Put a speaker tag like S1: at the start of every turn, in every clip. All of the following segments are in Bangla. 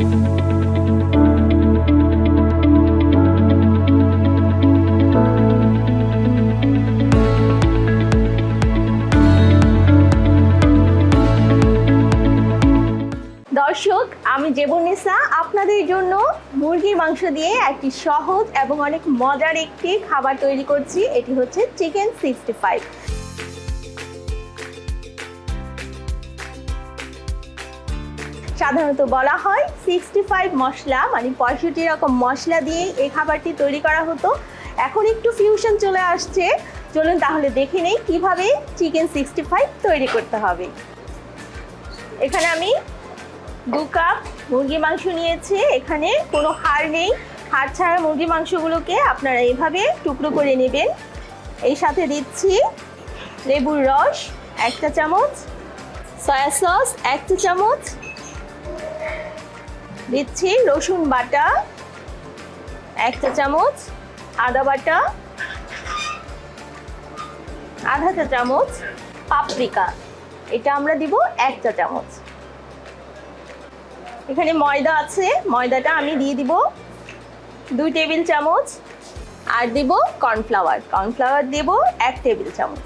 S1: দর্শক, আমি জেবনিসা, আপনাদের জন্য মুরগির মাংস দিয়ে একটি সহজ এবং অনেক মজার একটি খাবার তৈরি করছি। এটি হচ্ছে চিকেন সিক্সটি ফাইভ। সাধারণত বলা হয় সিক্সটি ফাইভ মশলা মানে পঁয়ষট্টি রকম মশলা দিয়ে এই খাবারটি তৈরি করা হতো। এখন একটু ফিউশন চলে আসছে। চলুন তাহলে দেখে নেই কীভাবে চিকেন সিক্সটি ফাইভ তৈরি করতে হবে। এখানে আমি দু কাপ মুরগি মাংস নিয়েছি। এখানে কোনো হাড় নেই। হাড় ছাড়া মুরগি মাংসগুলোকে আপনারা এভাবে টুকরো করে নেবেন। এই সাথে দিচ্ছি লেবুর রস, একটা চামচ সয়া সস একটা চামচ দিচ্ছি রসুন বাটা একটা চামচ, আদা বাটা, আধা চা চামচ, পাপরিকা। এটা আমরা দিব এক চা চামচ। এখানে ময়দা আছে, ময়দাটা আমি দিয়ে দিব দুই টেবিল চামচ আর দিব কর্নফ্লাওয়ার। কর্নফ্লাওয়ার দেব এক টেবিল চামচ।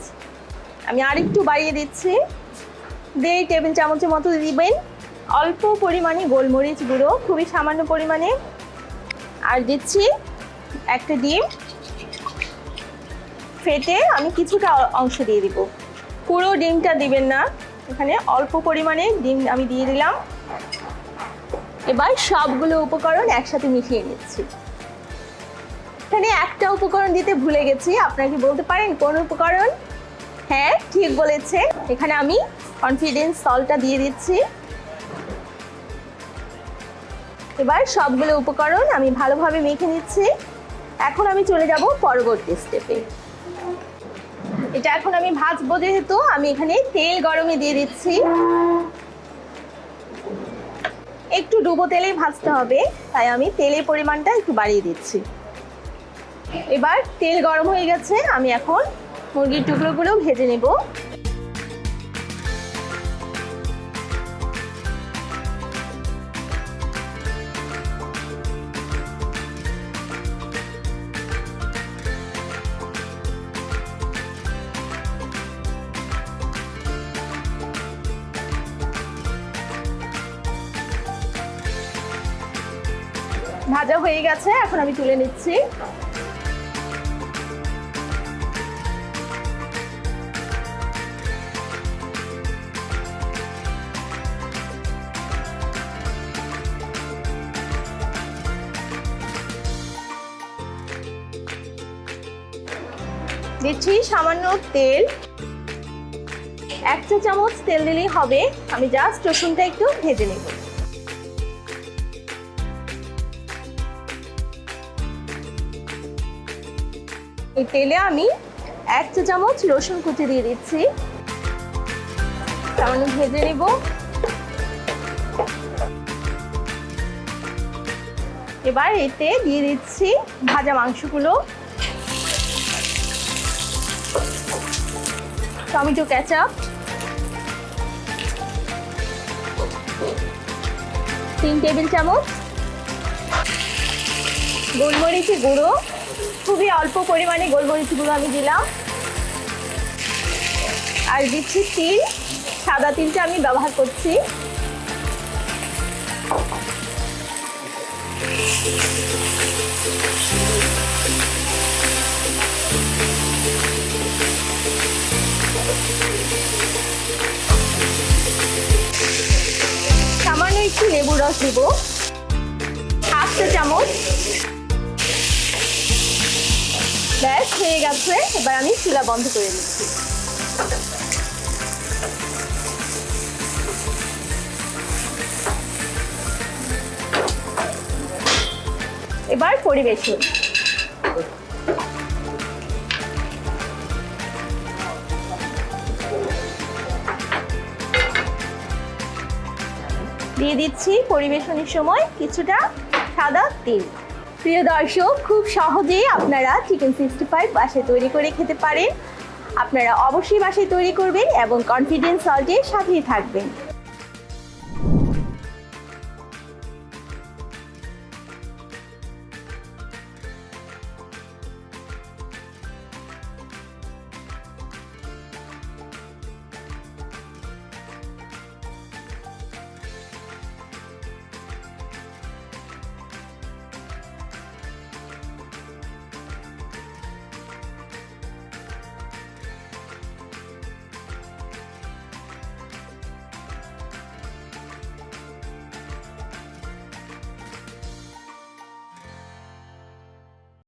S1: আমি আরেকটু বাড়িয়ে দিচ্ছি। দেড় টেবিল চামচের মতো দিবেন। অল্প পরিমাণে গোলমরিচ গুঁড়ো, খুবই সামান্য পরিমাণে। আর দিচ্ছি একটা ডিম। ফেটে আমি কিছুটা অংশ দিয়ে দিব। পুরো ডিমটা দিবেন না। এখানে অল্প পরিমাণে ডিম আমি দিয়ে দিলাম। এবার সবগুলো উপকরণ একসাথে মিশিয়ে নিচ্ছি। এখানে একটা উপকরণ দিতে ভুলে গেছি। আপনারা কি বলতে পারেন কোন উপকরণ? হ্যাঁ ঠিক বলেছে এখানে আমি কনফিডেন্স সলটা দিয়ে দিচ্ছি। এবার সবগুলো উপকরণ আমি ভালোভাবে মেখে নিচ্ছি। এখন আমি চলে যাব পরবর্তী স্টেপে এটা এখন আমি ভাজবো যেহেতু, আমি এখানে তেল গরমে দিয়ে দিচ্ছি। একটু ডুবো তেলেই ভাজতে হবে, তাই আমি তেলের পরিমাণটা একটু বাড়িয়ে দিচ্ছি। এবার তেল গরম হয়ে গেছে, আমি এখন মুরগির টুকরোগুলো ভেজে নেব। ভাজা হয়ে গেছে, এখন আমি তুলে নিচ্ছি। দিচ্ছি সামান্য তেল। এক চা চামচ তেল দিলেই হবে, আমি জাস্ট রসুনটা একটু ভেজে নেব। এই তেলে আমি এক চা চামচ রসুন কুচি দিয়ে দিচ্ছি। সামান্য ভেজে নেব। এবার এতে দিয়ে দিচ্ছি ভাজা মাংসগুলো। Tomato ketchup. তিন টেবিল চামচ। গোলমরিচি গুঁড়ো। খুবই অল্প পরিমাণে গোলমরিচ গুঁড়ো আমি দিলাম। আর দিচ্ছি তিল, সাদা তিলটা আমি ব্যবহার করছি। সামান্য একটু লেবু রস দিব। হাফ চামচ। ব্যাস হয়ে গেছে। এবার আমি চুলা বন্ধ করে দিচ্ছি এবার পরিবেশন। দিয়ে দিচ্ছি পরিবেশনের সময় কিছুটা সাদা তিল। প্রিয় দর্শক, খুব সহজেই আপনারা চিকেন সিক্সটি ফাইভ বাসায় তৈরি করে খেতে পারেন। আপনারা অবশ্যই বাসায় তৈরি করবেন এবং কনফিডেন্স সল্টের সাথেই থাকবেন।